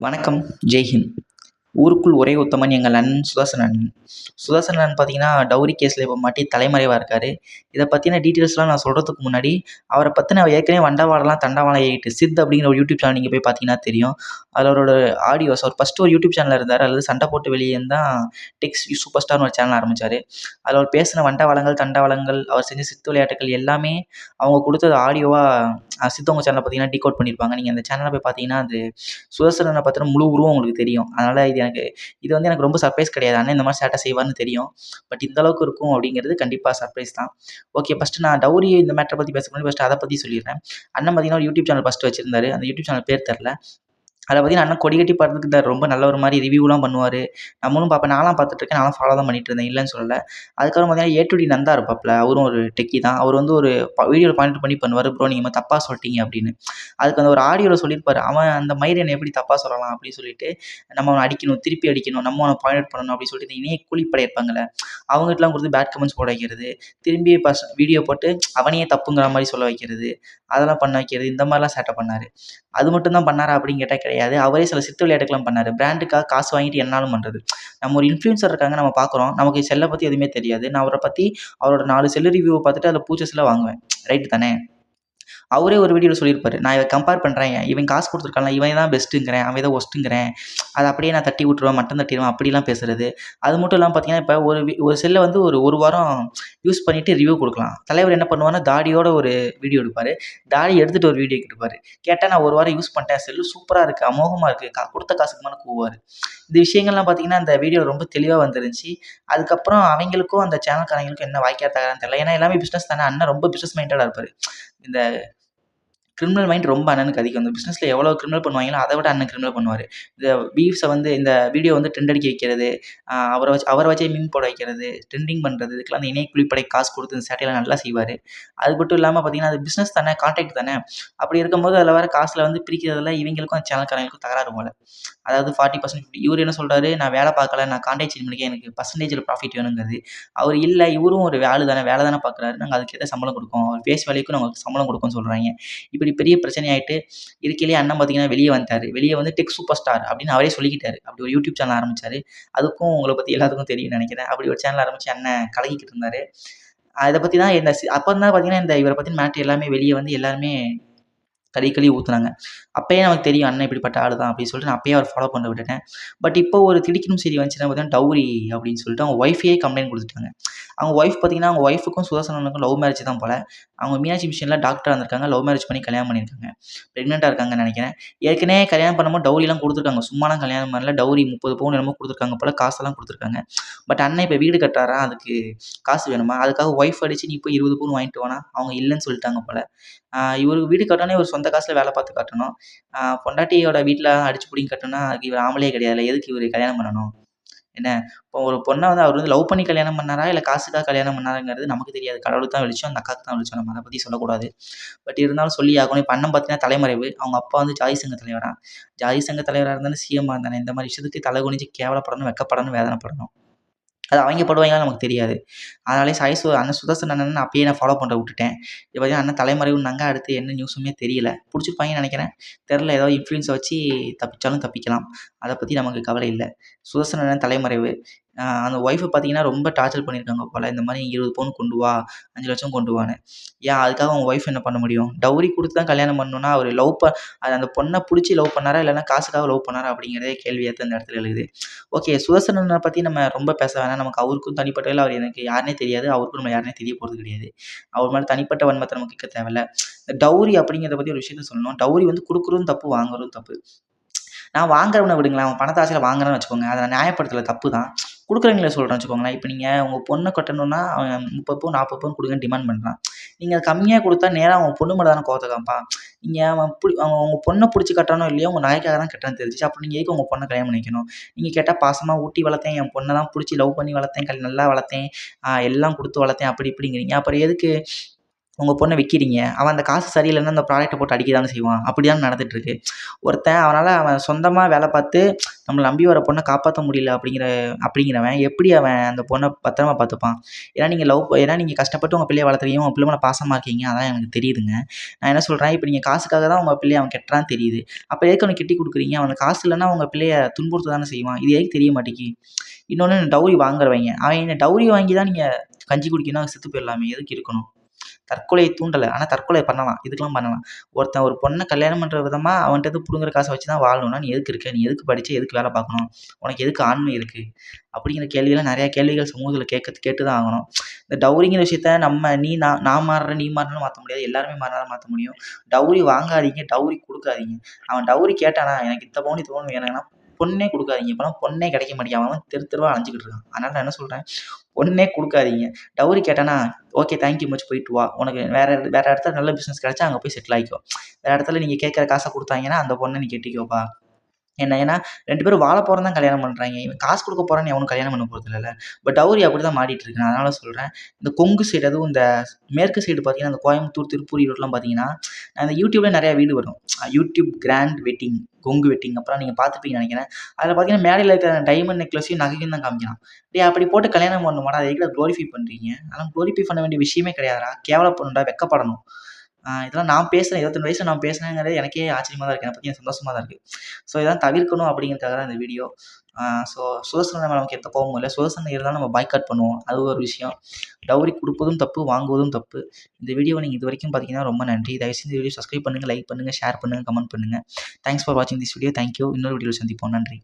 வணக்கம். ஜெய்ஹிந்த் ஊருக்குள் ஒரே உத்தமன் எங்கள் அண்ணன் சுதர்சன் அண்ணன். சுதர்சன் அண்ணன் பார்த்தீங்கன்னா டவுரி கேஸில் இப்போ மாட்டி தலைமறைவாக இருக்கார். இதை பற்றின டீட்டெயில்ஸ்லாம் நான் சொல்கிறதுக்கு முன்னாடி அவரை பற்றின ஏற்கனவே வண்டவாடெல்லாம் தண்டவாளம் ஏகிட்டு சித் அப்படிங்கிற ஒரு யூடியூப் சேனல் நீங்கள் போய் பார்த்தீங்கன்னா தெரியும். அதில் அவரோட ஆடியோஸ் அவர் ஃபஸ்ட்டு ஒரு யூடியூப் சேனலில் இருந்தார். அல்லது சண்டை போட்டு வெளியே தான் டெக்ஸ் சூப்பர் ஸ்டார்னு ஒரு சேனல் ஆரம்பித்தார் அதில் அவர் பேசின வண்டவாளங்கள் தண்டவாளங்கள் அவர் செஞ்ச சித்து விளையாட்டுகள் எல்லாமே அவங்க கொடுத்தது ஆடியோவாக சித்தவங்க சேனலில் பார்த்தீங்கன்னா டிகோட் பண்ணியிருப்பாங்க நீங்கள் அந்த சேனலில் போய் பார்த்தீங்கன்னா அது சுதர்சனனை பற்றின முழு உருவம் உங்களுக்கு தெரியும். அதனால் இது எனக்கு இது வந்து எனக்கு ரொம்ப சர்ப்ரைஸ் கிடையாது. அண்ணன் இந்த மாதிரி சேட்டை செய்வார்னு தெரியும். பட் இந்த அளவுக்கு இருக்கும் அப்படிங்கிறது கண்டிப்பாக சர்ப்ரைஸ் தான். ஓகே ஃபஸ்ட்டு நான் டவுரி இந்த மேட்டரை பற்றி பேச முன்னாடி ஃபஸ்ட்டு அதை பற்றி சொல்லிடுறேன். அண்ணன் பார்த்தீங்கன்னா ஒரு யூடியூப் சேனல் ஃபஸ்ட்டு வச்சிருந்தாரு. அந்த யூடியூப் சேனல் பேர் தெரில அதை பார்த்தீங்கன்னா நான் கொடி கட்டி பாடுறதுக்கு ரொம்ப நல்ல ஒரு மாதிரி ரிவ்யூலாம் பண்ணுவார். நம்மளும் பார்ப்பேன் நான்லாம் பார்த்துட்ருக்கேன் நானும் ஃபாலோ தான் பண்ணிட்டு இருந்தேன். இல்லைன்னு சொல்லலை. அதுக்கப்புறம் பார்த்தீங்கன்னா ஏ டு டி நந்தா இருப்பாப்ல. அவரும் ஒரு டெக்கி தான். அவர் வந்து ஒரு வீடியோவில் பாயிண்ட் பண்ணி பண்ணுவார். ப்ரோ நீங்கள் தப்பாக சொல்லிட்டீங்க அப்படின்னு. அதுக்கு அந்த ஒரு ஆடியோவில் சொல்லியிருப்பார். அவன் அந்த மயிரனை எப்படி தப்பாக சொல்லலாம்? அப்படின்னு சொல்லிட்டு நம்ம அவனை அடிக்கணும். திருப்பி அடிக்கணும். நம்ம அவனை பாயிண்ட் அவுட் பண்ணணும். அப்படின்னு சொல்லிட்டு இந்த இணைய கூலிப்படை இருப்பாங்கல்ல. அவங்ககிட்டலாம் கொடுத்து பேட் கமெண்ட்ஸ் போட வைக்கிறது. திரும்பி பஸ் வீடியோ போட்டு அவனையே தப்புங்கிற மாதிரி சொல்ல வைக்கிறது. அதெல்லாம் பண்ண வைக்கிறது. இந்த மாதிரிலாம் சேட்டை பண்ணார். அது மட்டும் தான் பண்ணாரா அப்படின்னு கேட்டால் கிடையாது. அவரே சில சித்து விளையாட்டுக்கெல்லாம் பண்ணார். பிராண்டுக்காக காசு வாங்கிட்டு என்னாலும் பண்ணுறது நம்ம ஒரு இன்ஃப்ளூயன்சர் இருக்காங்க நம்ம பார்க்குறோம் நமக்கு செல்லை பற்றி எதுவுமே தெரியாது. நான் அவரை பற்றி அவரோட நாலு செல்லு ரிவ்யூவை பார்த்துட்டு அதில் பூச்சஸ்லாம் வாங்குவேன். ரைட்டு தானே? அவரே ஒரு வீடியோவில் சொல்லியிருப்பாரு. நான் இவன் கம்பேர் பண்ணுறேன் இவன் காசு கொடுத்துருக்கான்ல இவன் தான் பெஸ்ட்டுங்கிறேன் அவன் ஏதோ ஒஸ்ட்டுங்கிறேன் அதை அப்படியே நான் தட்டி விட்ருவேன் மட்டம் தட்டிடுவேன் அப்படிலாம் பேசுறது. அது மட்டும் இல்லாமல் பார்த்தீங்கன்னா இப்போ ஒரு ஒரு செல்லை வந்து ஒரு ஒரு வாரம் யூஸ் பண்ணிவிட்டு ரிவ்யூ கொடுக்கலாம். தலைவர் என்ன பண்ணுவாருன்னா தாடியோட ஒரு வீடியோ எடுப்பார். தாடி எடுத்துகிட்டு ஒரு வீடியோ எடுப்பார் கேட்டால் நான் ஒரு வாரம் யூஸ் பண்ணிட்டேன். செல்லு சூப்பராக இருக்குது அமோகமாக இருக்குது கா கொடுத்த காசுக்கு மேலே கூவார் இந்த விஷயங்கள்லாம் பார்த்தீங்கன்னா அந்த வீடியோ ரொம்ப தெளிவாக வந்துருந்துச்சு. அதுக்கப்புறம் அவங்களுக்கும் அந்த சேனல்காரங்களுக்கும் என்ன வாய்க்கா தகரான்னு தெரியல. ஏன்னா எல்லாமே பிஸ்னஸ் தானே. அண்ணன் ரொம்ப பிஸ்னஸ் மைண்டடாக இருப்பார். இந்த கிரிமினல் மைண்ட் ரொம்ப அண்ணனுக்கு அதிகம். இந்த பிஸ்னஸில் எவ்வளோ கிரிமினல் பண்ணுவாங்களோ அதை விட அண்ணன் கிரிமினல் பண்ணுவார். இந்த பீஃப்ஸை வந்து இந்த வீடியோ வந்து ட்ரெண்ட் அடிக்க வைக்கிறது அவரை வச்சு அவரை வச்சே மீன் போட வைக்கிறது ட்ரெண்டிங் பண்ணுறது இதுக்கெல்லாம் அந்த இணைய குழிப்படை காசு கொடுத்து இந்த சேட்டையெல்லாம் நல்லா செய்வார். அது மட்டும் இல்லாமல் பார்த்தீங்கன்னா அது பிஸ்னஸ் தானே கான்டாக்ட் தானே. அப்படி இருக்கும்போது அதில் வர காசில் வந்து பிரிக்கிறதுல இவங்களுக்கும் அந்த சேனல்காரங்களுக்கும் தகராறு போல. அதாவது ஃபார்ட்டி பர்சன்ட் இவர் என்ன சொல்கிறாரு நான் வேலை பார்க்கல நான் கான்டாக்ட் செஞ்சு முடிக்க எனக்கு பர்சன்டேஜில் ப்ராஃபிட் வேணுங்கிறது. அவர் இல்லை இவரும் ஒரு வேலை தானே வேலை தானே பார்க்குறாரு நாங்கள் அதுக்கேற்ற சம்பளம் கொடுக்கோம். அவர் ஃபேஸ் வேலைக்கும் நாங்கள் சம்பளம் கொடுக்கோம்னு சொல்கிறாங்க இப்படி பெரிய பிரச்சனை ஆயிட்டு இருக்கையிலேயே அண்ணன் பார்த்தீங்கன்னா வெளியே வந்தார் வெளியே வந்து டெக் சூப்பர் ஸ்டார் அப்படின்னு அவரே சொல்லிக்கிட்டாரு. அப்படி ஒரு யூடியூப் சேனல் ஆரம்பிச்சாரு. அதுக்கும் உங்களை பற்றி எல்லாத்துக்கும் தெரியும்னு நினைக்கிறேன். அப்படி ஒரு சேனல் ஆரம்பிச்சு அண்ணன் கலகிக்கிட்டு இருந்தார். அதை பற்றி தான் என்ன அப்போ தான் பார்த்தீங்கன்னா இந்த இவரை பற்றி மேட்ரு எல்லாமே வெளியே வந்து எல்லாருமே கழி கழி ஊற்றுனாங்க அப்பயே நமக்கு தெரியும் அண்ணன் இப்படிப்பட்ட ஆள் தான் அப்படின்னு சொல்லிட்டு நான் அப்பயே அவர் ஃபாலோ பண்ண விட்டுட்டேன். பட் இப்போ ஒரு திடிக்கணும் செய்தி வந்துச்சுன்னா பார்த்தீங்கன்னா டவுரி அப்படின்னு சொல்லிட்டு அவங்க ஒய்ஃபையே கம்ப்ளைண்ட் கொடுத்துட்டாங்க. அவங்க ஒய்ஃப் பார்த்தீங்கன்னா அவங்க ஒய்ஃபுக்கும் சுதர்சனனுக்கும் லவ் மேரேஜ் தான் போல. அவங்க மீனாட்சி மிஷனில் டாக்டராக இருந்திருக்காங்க லவ் மேரேஜ் பண்ணி கல்யாணம் பண்ணியிருக்காங்க. ப்ரெக்னெண்ட்டாக இருக்காங்கன்னு நினைக்கிறேன். ஏற்கனவே கல்யாணம் பண்ணும்போது டவுரிலாம் கொடுத்துருக்காங்க. சும்மாலாம் கல்யாணம் பண்ணல டவுரி முப்பது பவுன் என்னமோ கொடுத்துருக்காங்க போல காசெல்லாம் கொடுத்துருக்காங்க. பட் அண்ணன் இப்போ வீடு கட்டுறாரா? அதுக்கு காசு வேணுமா? அதுக்காக ஒய்ஃப் அடிச்சு நீ போய் இருபது பவுன் வாங்கிட்டு வானா அவங்க இல்லைன்னு சொல்லிட்டாங்க போல. இவருக்கு வீடு கட்டணே ஒரு சொந்த காசில் வேலை பார்த்து கட்டணும். பொண்டாட்டியோட வீட்டில் அடிச்சு பிடிங்க கட்டணும்னா அதுக்கு இவர் ஆம்பளே கிடையாது எதுக்கு இவர் கல்யாணம் பண்ணணும்? என்ன? இப்போ ஒரு பொண்ணை வந்து அவர் வந்து லவ் பண்ணி கல்யாணம் பண்ணாரா? இல்லை காசுக்காக கல்யாணம் பண்ணாருங்கிறது நமக்கு தெரியாது. கடவுளுக்கு தான் வெளிச்சம் அந்த அக்காவுக்கு தான் வெளிச்சம். நம்ம அதை பற்றி சொல்லக்கூடாது. பட் இருந்தாலும் சொல்லி ஆகணும். இப்போ அண்ணன் பார்த்தீங்கன்னா தலைமறைவு. அவங்க அப்பா வந்து ஜாதி சங்க தலைவராக ஜாதி சங்க தலைவராக இருந்தாலும் சிஎம்மாக இருந்தானே? இந்த மாதிரி விஷயத்துக்கு தலை குனிஞ்சு கேவலப்படணும் வெக்கப்படணும் வேதனைப்படணும். அது அவங்க போடுவாங்களா நமக்கு தெரியாது. அதனாலே சாய் சு அண்ணன் சுதர்சன் அண்ணன் அப்பயே நான் ஃபாலோ பண்ண விட்டுட்டேன். இப்போ பார்த்தீங்கன்னா அண்ணன் தலைமறைவுனாங்க அடுத்து என்ன நியூஸுமே தெரியல. பிடிச்சிருப்பாங்கன்னு நினைக்கிறேன். தெரில ஏதோ இன்ஃப்ளூயன்ஸை வச்சு தப்பிச்சாலும் தப்பிக்கலாம். அதை பற்றி நமக்கு கவலை இல்லை. சுதர்சன் அண்ணன் தலைமறைவு. அந்த ஒய்ஃபை பார்த்தீங்கன்னா ரொம்ப டார்ச்சர் பண்ணியிருக்காங்க போல். இந்த மாதிரி இருபது பவுன் கொண்டு வா அஞ்சு லட்சம் கொண்டு வான்னு. ஏன் அதுக்காக அவங்க ஒய்ஃப் என்ன பண்ண முடியும்? டவுரி கொடுத்து தான் கல்யாணம் பண்ணணும்னா அவர் லவ் ப அது அந்த பொண்ணை பிடிச்சி லவ் பண்ணாரா இல்லைன்னா காசுக்காக லவ் பண்ணாரா அப்படிங்கிறதே கேள்வியாக அந்த இடத்துல எழுது ஓகே சுதர்சனனை பற்றி நம்ம ரொம்ப பேச வேணாம். நமக்கு அவருக்கும் தனிப்பட்ட அவர் எனக்கு யாருனே தெரியாது. அவருக்கும் நம்ம யாருனே தெரிய போகிறது கிடையாது. அவர் மேலே தனிப்பட்ட வன்மத்தை நமக்கு கேட்க தேவையில்ல. இந்த டவுரி அப்படிங்கிறத பற்றி ஒரு விஷயத்த சொல்லணும். டவுரி வந்து கொடுக்குறதும் தப்பு வாங்குறதும் தப்பு. நான் வாங்குறவனை விடுங்களேன். அவன் பணத்தாசையில் வாங்குறேன்னு வச்சுக்கோங்க. அதை நியாயப்படுத்தல தப்பு தான் கொடுக்குறவங்கள சொல்கிறேன் வச்சுக்கோங்களேன். இப்போ நீங்கள் உங்கள் பொண்ணை கட்டணும்னா அவன் முப்பது பவுன் நாற்பது பவுன் கொடுங்கன்னு டிமாண்ட் பண்ணுறான் நீங்கள் கம்மியாக கொடுத்தா நேராக அவன் பொண்ணு மேலே தானே கோவத்தை காமிப்பான் நீங்கள் அவன் பிடி அவன் உங்கள் பொண்ணை பிடிச்சி கட்டணும் இல்லையோ உங்கள் நாய்க்காக தான் கட்டுறேன்னு தெரிஞ்சிச்சு. அப்போ நீங்கள் எதுக்கு உங்கள் பொண்ணை கல்யாணம் பண்ணிக்கணும்? நீங்கள் கேட்டால் பாசமாக ஊட்டி வளர்த்தேன் என் பொண்ணை தான் பிடிச்சி லவ் பண்ணி வளர்த்தேன் கல் நல்லா வளர்த்தேன் எல்லாம் கொடுத்து வளர்த்தேன் அப்படி இப்படிங்கிறீங்க. அப்புறம் எதுக்கு உங்கள் பொண்ணை விற்கிறீங்க அவன் அந்த காசு சரியில்லைன்னா அந்த ப்ராடக்ட்டை போட்டு அடிக்க தானே செய்வான். அப்படி தான் நடந்துகிட்ருக்கு ஒருத்தன் அவனால் அவன் சொந்தமாக வேலை பார்த்து நம்மளை நம்பி வர பொண்ணை காப்பாற்ற முடியல அப்படிங்கிற அப்படிங்கிறவன் எப்படி அவன் அந்த பொண்ணை பத்திரமா பார்த்துப்பான்? ஏன்னா நீங்கள் லவ் ஏன்னா நீங்கள் கஷ்டப்பட்டு உங்கள் பிள்ளையை வளர்த்துறீங்க உங்கள் பிள்ளை மேலே பாசமாக இருக்கீங்க அதான் எனக்கு தெரியுதுங்க. நான் என்ன சொல்கிறேன் இப்போ நீங்கள் காசுக்காக தான் உங்கள் பிள்ளைய அவன் கெட்டுறான்னு தெரியுது. அப்போ எதுக்கு அவனுக்கு கெட்டி கொடுக்குறீங்க? அவனுக்கு காசு இல்லைன்னா உங்கள் பிள்ளையை துன்புறுத்த தானே செய்வான். இது எதுக்கு தெரிய மாட்டேங்கி இன்னொன்று டவுரி வாங்குறவங்க. அவன் டவுரி வாங்கி தான் நீங்கள் கஞ்சி குடிக்கணும் செத்து போயிடலாமே. எதுக்கு இருக்கணும்? தற்கொலை தூண்டலை. ஆனால் தற்கொலை பண்ணலாம். இதுக்கெல்லாம் பண்ணலாம். ஒருத்தன் ஒரு பொண்ணை கல்யாணம் பண்ணுற விதமாக அவன்கிட்ட பிடுங்குற காசை வச்சு தான் வாழணும்னா நீ எதுக்கு இருக்க? நீ எதுக்கு படிச்சு? எதுக்கு வேலை பார்க்கணும்? உனக்கு எதுக்கு ஆண்மை இருக்குது அப்படிங்கிற கேள்விகள்லாம் நிறையா கேள்விகள் சமூகத்தில் கேட்க கேட்டு தான் ஆகணும். இந்த டவுரிங்கிற விஷயத்த நம்ம நீ நான் நான் மாறுறேன் நீ மாறினாலும் மாற்ற முடியாது. எல்லாருமே மாறினா மாற்ற முடியும். டவுரி வாங்காதீங்க. டவுரி கொடுக்காதீங்க. அவன் டவுரி கேட்டானா எனக்கு இந்த பவுன் இது பவுன் வேணும்னா பொண்ணே கொடுக்காதீங்க. இப்போலாம் பொண்ணே கிடைக்க மாட்டேங்க தெரு தெருவாக அலைஞ்சிக்கிட்டு இருக்கான். அதனால் நான் என்ன சொல்கிறேன் பொண்ணே கொடுக்காதீங்க. டவுரி கேட்டானா ஓகே தேங்க்யூ மச் போயிட்டு வா. உனக்கு வேறு வேறு இடத்துல நல்ல பிஸ்னஸ் கிடச்சா அங்கே போய் செட்டில் ஆகிக்கோ வேறு இடத்துல நீங்கள் கேட்குற காசை கொடுத்தாங்கன்னா அந்த பொண்ணை நீ கெட்டிக்கோப்பா. என்ன ஏன்னா ரெண்டு பேரும் வாழ போகிறோம் தான் கல்யாணம் பண்ணுறாங்க இவன் காசு கொடுக்க போகிறான்னு எவனும் கல்யாணம் பண்ண போகிறது இல்லைல்ல. பட் டவுரி அப்படி தான் மாறிட்டு இருக்கு நான் சொல்கிறேன் இந்த கொங்கு சைடு அதுவும் இந்த மேற்கு சைடு பார்த்தீங்கன்னா அந்த கோயம்புத்தூர் திருப்பூர் ஈரோட்லாம் பார்த்தீங்கன்னா நான் இந்த யூடியூப்ல நிறையா வீடு வரும். YouTube grand wedding Kongu wedding அப்புறம் நீங்கள் பார்த்துப்பீங்கன்னு நினைக்கிறேன். அதில் பார்த்தீங்கன்னா மேடையில் இருக்கிற டைமண்ட் நெக்லஸையும் நகையும் தான் காமிக்கிறான். அப்படியே அப்படி போட்டு கல்யாணம் பண்ணணுமாடா? அதை எதுக்கு க்ளோரிஃபை பண்ணுறீங்க ஆனால் க்ளோரிஃபை பண்ண வேண்டிய விஷயமே கிடையாதுடா. கேவலப்படணும்டா வெக்கப்படணும். இதெல்லாம் நான் பேசுகிறேன் இருபத்தெண்டு வயசில் நான் பேசுனேங்கிறது எனக்கே ஆச்சரியமாக தான் இருக்குது என்னை பற்றி எனக்கு சந்தோஷமாக தான் இருக்குது ஸோ இதெல்லாம் தவிர்க்கணும் அப்படிங்கிறதுக்காக தான் இந்த வீடியோ ஸோ சுதர்சன மேலே நமக்கு எந்த போகவும் இல்லை. சுதர்சனம் இருந்தாலும் நம்ம பாய்காட் பண்ணுவோம். அது ஒரு விஷயம். டவுரி கொடுப்பதும் தப்பு வாங்குவதும் தப்பு. இந்த வீடியோ நீங்கள் இது வரைக்கும் பார்த்தீங்கன்னா ரொம்ப நன்றி. தயவுசெய்து இந்த வீடியோ சப்ஸ்கிரைப் பண்ணுங்கள் லைக் பண்ணுங்கள் ஷேர் பண்ணுங்கள் கமெண்ட் பண்ணுங்கள் தேங்க்ஸ் ஃபார் வாட்சிங் திஸ் வீடியோ தேங்க்யூ இன்னொரு வீடியோவில் சந்திப்போம். நன்றி.